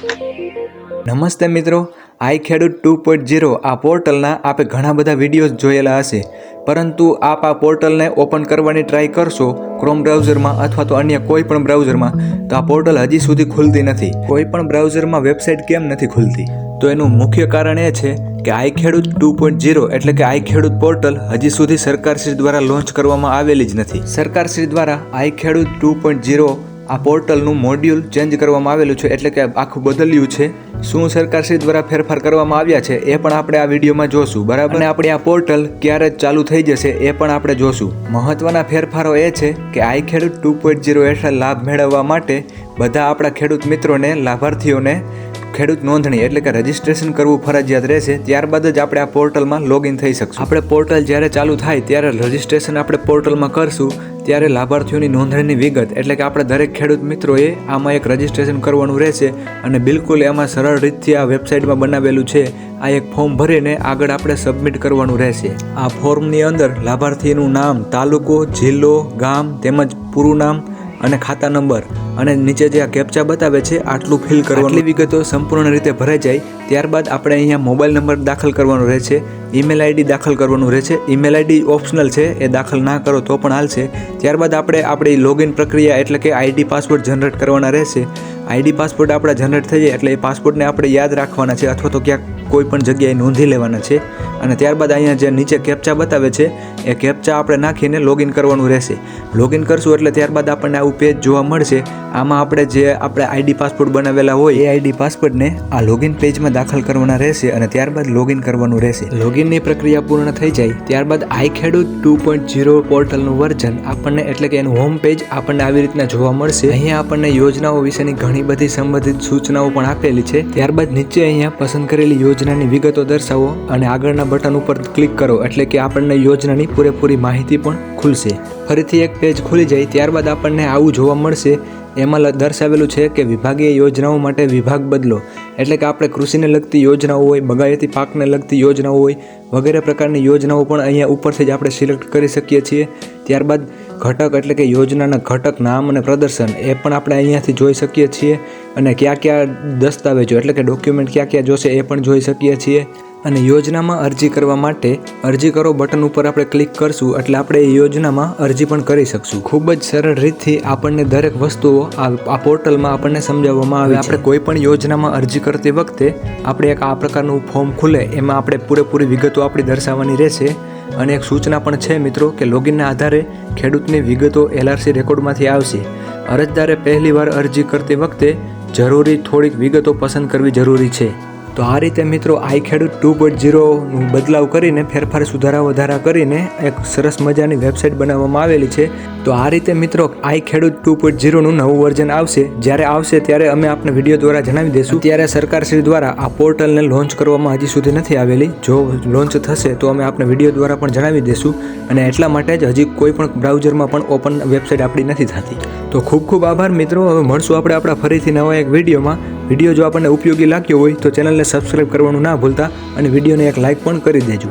નમસ્તે મિત્રો આઈ Khedut two point zero આ પોર્ટલના આપે ઘણા બધા વિડીયોઝ જોયેલા હશે. પરંતુ આપ આ પોર્ટલને ઓપન કરવાની ટ્રાય કરશો ક્રોમ બ્રાઉઝરમાં અથવા તો અન્ય કોઈ પણ બ્રાઉઝરમાં, તો આ પોર્ટલ હજી સુધી ખુલતી નથી. કોઈ પણ બ્રાઉઝરમાં વેબસાઇટ કેમ નથી ખુલતી? તો એનું મુખ્ય કારણ એ છે કે આઈ ખેડૂત ટુ પોઈન્ટ ઝીરો એટલે કે આઈ ખેડૂત પોર્ટલ હજી સુધી સરકારશ્રી દ્વારા લોન્ચ કરવામાં આવેલી જ નથી. સરકારશ્રી દ્વારા આઈ ખેડૂત ટુ પોઈન્ટ ઝીરો આ પોર્ટલનું મોડ્યુલ ચેન્જ કરવામાં આવેલું છે એટલે કે આખું બદલ્યું છે. શું સરકારશ્રી દ્વારા ફેરફાર કરવામાં આવ્યા છે એ પણ આપણે આ વિડીયોમાં જોશું. બરાબર? અને આપણે આ પોર્ટલ ક્યારે ચાલુ થઈ જશે એ પણ આપણે જોશું. મહત્વના ફેરફારો એ છે કે આઈ ખેડૂત ટુ પોઈન્ટ ઝીરો હેઠળ લાભ મેળવવા માટે બધા આપણા ખેડૂત મિત્રોને, લાભાર્થીઓને ખેડૂત નોંધણી એટલે કે રજિસ્ટ્રેશન કરવું ફરજિયાત રહેશે. ત્યારબાદ જ આપણે આ પોર્ટલમાં લોગિન થઈ શકશું. આપણે પોર્ટલ જ્યારે ચાલુ થાય ત્યારે રજિસ્ટ્રેશન આપણે પોર્ટલમાં કરશું. ત્યારે લાભાર્થીઓની નોંધણીની વિગત એટલે કે આપણે દરેક ખેડૂત મિત્રોએ આમાં એક રજિસ્ટ્રેશન કરવાનું રહેશે અને બિલકુલ એમાં સરળ રીતથી આ વેબસાઇટમાં બનાવેલું છે. આ એક ફોર્મ ભરીને આગળ આપણે સબમિટ કરવાનું રહેશે. આ ફોર્મની અંદર લાભાર્થીનું નામ, તાલુકો, જિલ્લો, ગામ તેમજ પૂરું નામ અને ખાતા નંબર. અને નીચે જે આ કેપ્ચા બતાવે છે, આટલું ફિલ કરવાનું. આટલી વિગતો સંપૂર્ણ રીતે ભરાઈ જાય, ત્યારબાદ આપણે અહીંયા મોબાઈલ નંબર દાખલ કરવાનો રહે છે ઈમેલ આઈડી દાખલ કરવાનું રહે છે ઈમેલ આઈડી ઓપ્શનલ છે, એ દાખલ ના કરો તો પણ હાલશે. ત્યારબાદ આપણે આપણી લોગિન પ્રક્રિયા એટલે કે આઈડી પાસવર્ડ જનરેટ કરવાના રહેશે. આઈડી પાસપોર્ટ આપણા જનરેટ થઈ જાય એટલે એ પાસપોર્ટને આપણે યાદ રાખવાના છે, અથવા તો ક્યાંક કોઈ પણ જગ્યાએ નોંધી લેવાના છે. અને ત્યારબાદ અહીંયા જે નીચે કેપ્ચા બતાવે છે એ કેપ્ચા આપણે નાખીને લોગિન કરવાનું રહેશે. લોગિન કરશું એટલે ત્યારબાદ આપણને આવું પેજ જોવા મળશે. આમાં આપણે જે આપણે આઈડી પાસપોર્ટ બનાવેલા હોય, એ આઈડી પાસપોર્ટને આ લોગિન પેજમાં દાખલ કરવાના રહેશે અને ત્યારબાદ લોગિન કરવાનું રહેશે. લોગિનની પ્રક્રિયા પૂર્ણ થઈ જાય, ત્યારબાદ I Khedut two point zero પોર્ટલનું version આપણને એટલે કે એનું હોમ પેજ આપણને આવી રીતના જોવા મળશે. અહીંયા આપણને યોજનાઓ વિશેની ઘણી બધી સંબંધિત સૂચનાઓ પણ આપેલી છે. ત્યારબાદ નીચે અહીંયા પસંદ કરેલી યોજનાની વિગતો દર્શાવો અને આગળના બટન ઉપર ક્લિક કરો એટલે કે આપણને યોજનાની પૂરેપૂરી માહિતી પણ ખુલશે. ફરીથી એક પેજ ખુલી જાય ત્યારબાદ આપણને આવું જોવા મળશે. એમાં દર્શાવેલું છે કે વિભાગીય યોજનાઓ માટે વિભાગ બદલો. એટલે કે આપણે કૃષિને લગતી યોજનાઓ હોય, બગાયતી પાકને લગતી યોજનાઓ હોય, વગેરે પ્રકારની યોજનાઓ પણ અહીંયા ઉપરથી જ આપણે સિલેક્ટ કરી શકીએ છીએ. ત્યારબાદ ઘટક એટલે કે યોજનાના ઘટક નામ અને પ્રદર્શન એ પણ આપણે અહીંયાથી જોઈ શકીએ છીએ. અને કયા કયા દસ્તાવેજો એટલે કે ડોક્યુમેન્ટ કયા કયા જોશે એ પણ જોઈ શકીએ છીએ. અને યોજનામાં અરજી કરવા માટે અરજી કરો બટન ઉપર આપણે ક્લિક કરશું એટલે આપણે એ યોજનામાં અરજી પણ કરી શકશું. ખૂબ જ સરળ રીતથી આપણને દરેક વસ્તુઓ આ પોર્ટલમાં આપણને સમજાવવામાં આવે આપણે કોઈ પણ યોજનામાં અરજી કરતી વખતે આપણે એક આ પ્રકારનું ફોર્મ ખુલે, એમાં આપણે પૂરેપૂરી વિગતો આપણી દર્શાવવાની રહેશે. અને એક સૂચના પણ છે મિત્રો કે લોગિનના આધારે ખેડૂતની વિગતો એલઆરસી રેકોર્ડમાંથી આવશે. અરજદારે પહેલીવાર અરજી કરતી વખતે જરૂરી થોડીક વિગતો પસંદ કરવી જરૂરી છે. તો આ રીતે મિત્રો આઈ ખેડૂત ટુ પોઈન્ટ ઝીરોનું બદલાવ કરીને ફેરફાર સુધારા વધારા કરીને એક સરસ મજાની વેબસાઇટ બનાવવામાં આવેલી છે. તો આ રીતે મિત્રો આઈ ખેડૂત ટુ પોઈન્ટ ઝીરોનું નવું વર્ઝન આવશે. જ્યારે આવશે ત્યારે અમે આપને વીડિયો દ્વારા જણાવી દઈશું ત્યારે સરકારશ્રી દ્વારા આ પોર્ટલને લોન્ચ કરવામાં હજી સુધી નથી આવેલી. જો લોન્ચ થશે તો અમે આપને વીડિયો દ્વારા પણ જણાવી દઈશું અને એટલા માટે જ હજી કોઈ પણ બ્રાઉઝરમાં પણ ઓપન વેબસાઇટ આપણી નથી થતી. તો ખૂબ ખૂબ આભાર મિત્રો. હવે મળશું આપણે આપણા ફરીથી નવા એક વિડીયોમાં. વીડિયો જો આપણને ઉપયોગી લાગ્યો હોય તો ચેનલને સબસ્ક્રાઈબ કરવાનું ના ભૂલતા અને વિડીયોને એક લાઇક પણ કરી દેજો.